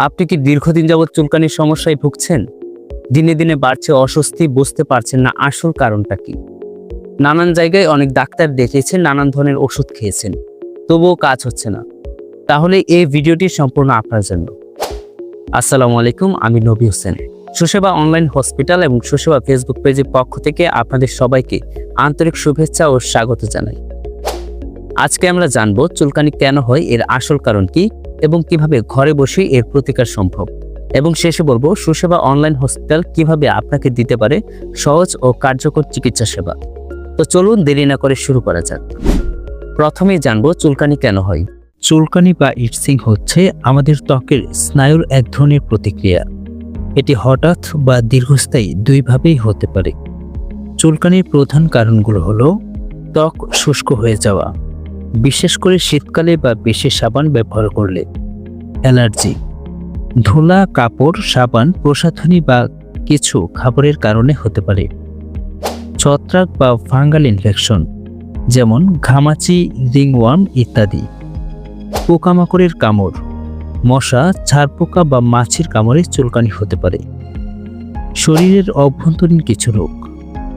আপনি কি দীর্ঘদিন যাবৎ চুলকানির সমস্যায় ভুগছেন? দিনে দিনে বাড়ছে অস্বস্তি, বুঝতে পারছেন না আসল কারণটা কি। নানান জায়গায় অনেক ডাক্তার দেখিয়েছেন নানান ধরনের ওষুধ খেয়েছেন। তবুও কাজ হচ্ছে না। তাহলে এই ভিডিওটি সম্পূর্ণ আপনার জন্য। আসসালামু আলাইকুম, আমি নবী হোসেন। সুসেবা অনলাইন হসপিটাল এবং সুসেবা ফেসবুক পেজের পক্ষ থেকে আপনাদের সবাইকে আন্তরিক শুভেচ্ছা ও স্বাগত জানাই। আজকে আমরা জানব, চুলকানি কেন হয়, এর আসল কারণ কি? এবং কীভাবে ঘরে বসেই এর প্রতিকার সম্ভব। এবং শেষে বলব, সুসেবা অনলাইন হসপিটাল কীভাবে আপনাকে দিতে পারে সহজ ও কার্যকর চিকিৎসা সেবা। তো চলুন দেরি না করে শুরু করা যাক। প্রথমেই জানব, চুলকানি কেন হয়? চুলকানি বা ইটসিং হচ্ছে আমাদের ত্বকের স্নায়ুর এক ধরনের প্রতিক্রিয়া। এটি হঠাৎ বা দীর্ঘস্থায়ী দুইভাবেই হতে পারে। চুলকানির প্রধান কারণগুলো হলো ত্বক শুষ্ক হয়ে যাওয়া। বিশেষ করে শীতকালে বা বেশি সাবান ব্যবহার করলে। অ্যালার্জি। ধুলা, কাপড়, সাবান, প্রসাধনী বা কিছু খাবারের কারণে হতে পারে। ছত্রাক বা ফাঙ্গাল ইনফেকশন, যেমন ঘামাচি, রিংওয়ার্ম ইত্যাদি। পোকামাকড়ের কামড়, মশা ছারপোকা বা মাছির কামড়ে চুলকানি হতে পারে। শরীরের অভ্যন্তরীণ কিছু রোগ,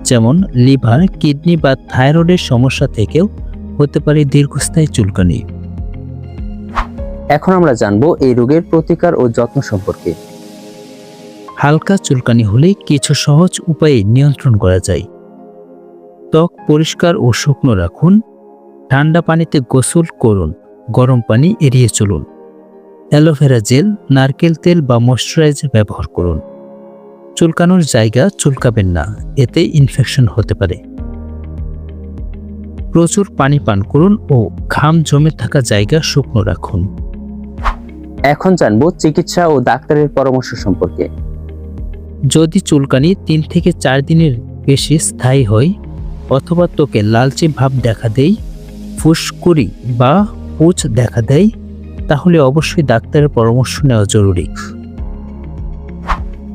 যেমন লিভার, কিডনি বা থাইরয়েডের সমস্যা থেকেও হতে পারে দীর্ঘস্থায়ী চুলকানি। এখন আমরা জানব এই রোগের প্রতিকার ও যত্ন সম্পর্কে। হালকা চুলকানি হলে কিছু সহজ উপায়ে নিয়ন্ত্রণ করা যায়। ত্বক পরিষ্কার ও শুকনো রাখুন। ঠান্ডা পানিতে গোসল করুন। গরম পানি এড়িয়ে চলুন। অ্যালোভেরা জেল, নারকেল তেল বা ময়শ্চারাইজার ব্যবহার করুন। চুলকানোর জায়গা চুলকাবেন না, এতে ইনফেকশন হতে পারে। প্রচুর পানি পান করুন ও ঘাম জমে থাকা জায়গা শুকনো রাখুন। এখন জানব চিকিৎসা ও ডাক্তারের পরামর্শ সম্পর্কে। যদি চুলকানি তিন থেকে চার দিনের বেশি স্থায়ী হয় অথবা তোকে লালচে ভাব দেখা দেয় ফুসকুড়ি বা পুচ দেখা দেয় তাহলে অবশ্যই ডাক্তারের পরামর্শ নেওয়া জরুরি।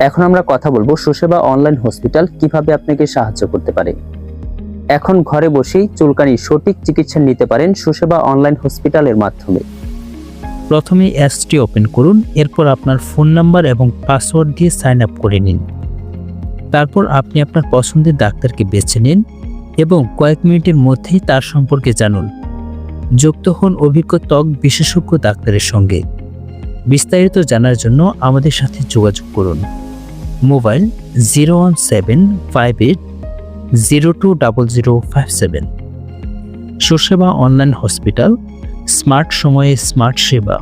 এখন আমরা কথা বলব সুসেবা অনলাইন হসপিটাল কীভাবে আপনাকে সাহায্য করতে পারে। এখন ঘরে বসেই চুলকানির সঠিক চিকিৎসা নিতে পারেন সুসেবা অনলাইন হসপিটালের মাধ্যমে। প্রথমে অ্যাপসটি ওপেন করুন, এরপর আপনার ফোন নাম্বার এবং পাসওয়ার্ড দিয়ে সাইন আপ করে নিন। তারপর আপনি আপনার পছন্দের ডাক্তারকে বেছে নিন এবং কয়েক মিনিটের মধ্যেই তার সম্পর্কে জানুন। যুক্ত হন অভিজ্ঞ ত্বক বিশেষজ্ঞ ডাক্তারের সঙ্গে। বিস্তারিত জানার জন্য আমাদের সাথে যোগাযোগ করুন। Mobile zero one seven five eight zero two double zero five seven. Susheba online hospital smart সময়ে স্মার্ট সেবা।